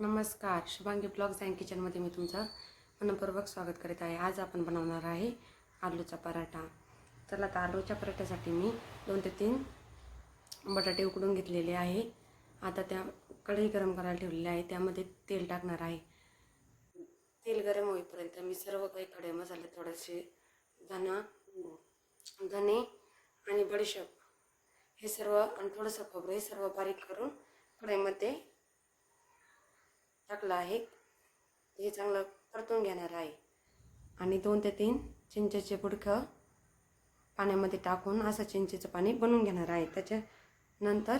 नमस्कार. Shubhangi blogs and किचनमध्ये मी तुमचं मनपूर्वक स्वागत करीत आहे. आज आपण बनवणार आहे आलूचा पराठा. चला आता आलूच्या पराठ्यासाठी मी दोन ते तीन बटाटे उकडून घेतलेले आहे. आता त्या कढई गरम करायला ठेवलेली आहे. त्यामध्ये तेल टाकणार आहे. तेल गरम होईपर्यंत मी सर्व काही खडे मसाले थोडेसे धना धने आणि बडीशेप हे सर्व आणि थोडंसं खोबरं हे सर्व बारीक करून कढईमध्ये टाकलं आहे. हे चांगलं परतून घेणार आहे. आणि दोन ते तीन चिंचेचे बुडकं पाण्यामध्ये टाकून असं चिंचेचं पाणी बनवून घेणार आहे. त्याच्यानंतर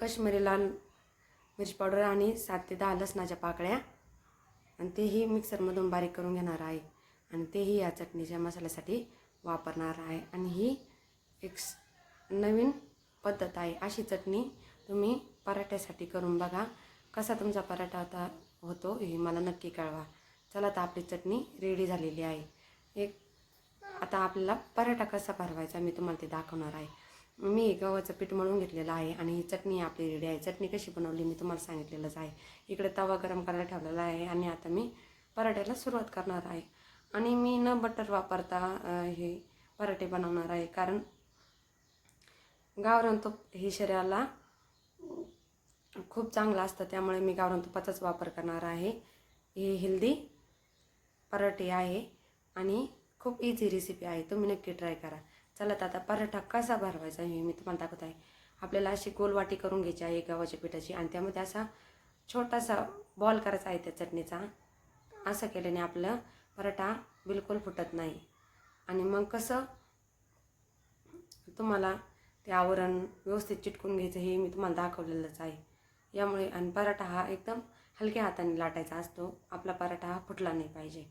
कश्मीरी लाल मिरची पावडर आणि सात ते दहा लसणाच्या पाकळ्या आणि तेही मिक्सरमधून बारीक करून घेणार आहे. आणि तेही या चटणीच्या मसाल्यासाठी वापरणार आहे. आणि ही एक नवीन पद्धत आहे. अशी चटणी तुम्ही पराठ्यासाठी करून बघा. कसा तुमचा पराठा आता होतो हे मला नक्की कळवा. चला आता आपली चटणी रेडी झालेली आहे. एक आता आपल्याला पराठा कसा भरवायचा मी तुम्हाला ते दाखवणार आहे. मी गव्हाचं पीठ मळून घेतलेलं आहे आणि ही चटणी आपली रेडी आहे. चटणी कशी बनवली मी तुम्हाला सांगितलेलंच आहे. इकडे तवा गरम करायला ठेवलेला आहे आणि आता मी पराठ्याला सुरुवात करणार आहे. आणि मी न बटर वापरता हे पराठे बनवणार आहे. कारण गावरान तो हे शरीराला खूप चांगलं असतं त्यामुळे मी गावरान तुपाचाच वापर करणार आहे. ही हेल्दी पराठे आहे आणि खूप इझी रेसिपी आहे तुम्ही नक्की ट्राय करा. चला तर आता पराठा कसा भरवायचा हे मी तुम्हाला दाखवत आहे. आपल्याला अशी गोलवाटी करून घ्यायची आहे गव्हाच्या पिठाची आणि त्यामध्ये असा छोटासा बॉल करायचा आहे त्या चटणीचा. असं केल्याने आपलं पराठा बिलकुल फुटत नाही. आणि मग कसं तुम्हाला ते आवरण व्यवस्थित चिटकून घ्यायचं हे मी तुम्हाला दाखवलेलंच आहे. यामुळे आणि पराठा हा एकदम हलक्या हाताने लाटायचा असतो. आपला पराठा हा फुटला नाही पाहिजे.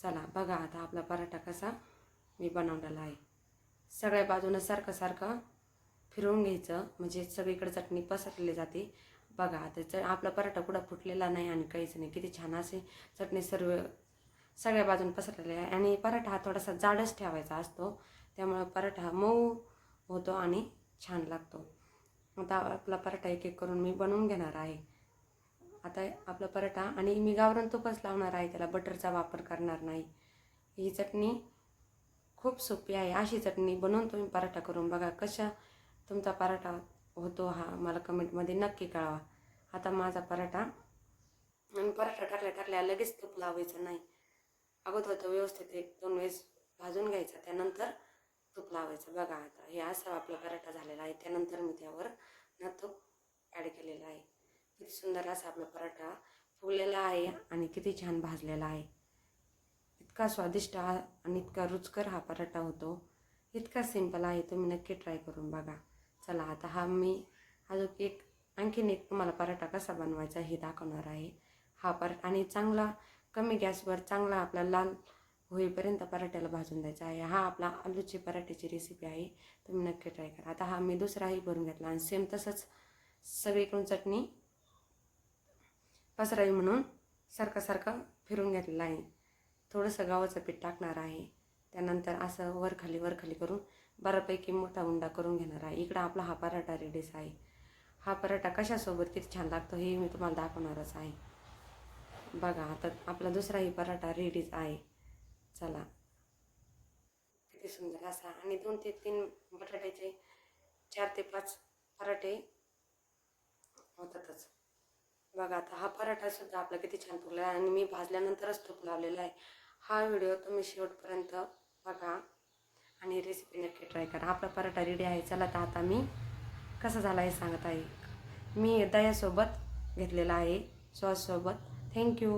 चला बघा आता आपला पराठा कसा मी बनवलेला आहे. सगळ्या बाजूनं सारखं सारखं फिरवून घ्यायचं. म्हणजे सगळीकडे चटणी पसरली जाते. बघा आता च आपला पराठा कुठं फुटलेला नाही आणि काहीच नाही. किती छान असे चटणी सर्व सगळ्या बाजून पसरलेली आहे. आणि पराठा हा थोडासा जाडच ठेवायचा असतो. त्यामुळे पराठा मऊ होतो आणि छान लागतो. आता आपला पराठा एक एक करून मी बनवून घेणार आहे. आता आपला पराठा आणि मी गावरान तुपच लावणार आहे त्याला बटरचा वापर करणार नाही. ही चटणी खूप सोपी आहे. अशी चटणी बनवून तुम्ही पराठा करून बघा कशा तुमचा पराठा होतो हा मला कमेंटमध्ये नक्की कळवा. आता माझा पराठा आणि पराठा टाकल्या टाकल्या लगेच तूप लावायचं नाही. अगोदर तो व्यवस्थित एक दोन वेळेस भाजून घ्यायचा त्यानंतर तूप लावायचं. बघा आता हे असं आपला पराठा झालेला आहे. त्यानंतर मी त्यावर ना तूप ॲड केलेलं आहे. किती सुंदर असा आपला पराठा फुगलेला आहे आणि किती छान भाजलेला आहे. इतका स्वादिष्ट हा आणि इतका रुचकर हा पराठा होतो. इतका सिंपल आहे. तुम्ही नक्की ट्राय करून बघा. चला आता हा मी अजून एक आणखीन एक तुम्हाला पराठा कसा बनवायचा हे दाखवणार आहे. हा पराठा आणि चांगला कमी गॅसवर चांगला आपला लाल होईपर्यंत पराठ्याला भाजून द्यायचा आहे. हा आपला आलूची पराठ्याची रेसिपी आहे. तुम्ही नक्की ट्राय करा. आता हा मी दुसराही भरून घेतला आणि सेम तसंच सगळीकडून चटणी पसराई म्हणून सारखं सारखं फिरून घेतलेलं आहे. थोडंसं गव्हाचं पीठ टाकणार आहे. त्यानंतर असं वरखाली वरखाली करून बऱ्यापैकी मोठा उंडा करून घेणार आहे. इकडं आपला हा पराठा रेडीच आहे. हा पराठा कशासोबत किती छान लागतो हे मी तुम्हाला दाखवणारच आहे. बघा आता आपला दुसराही पराठा रेडीच आहे. चला. किती सुंदर असा. आणि दोन ते तीन बटाट्याचे चार ते पाच पराठे होतातच. बघा आता हा पराठा सुद्धा आपला किती छान फुगला आहे. आणि मी भाजल्यानंतरच तूप लावलेला आहे. हा व्हिडिओ तुम्ही शेवटपर्यंत बघा. आणि रेसिपी नक्की ट्राय करा. आपला पराठा रेडी आहे. चला तर आता मी कसा झाला हे सांगत आहे. मी दह्यासोबत घेतलेला आहे. सॉससोबत थँक्यू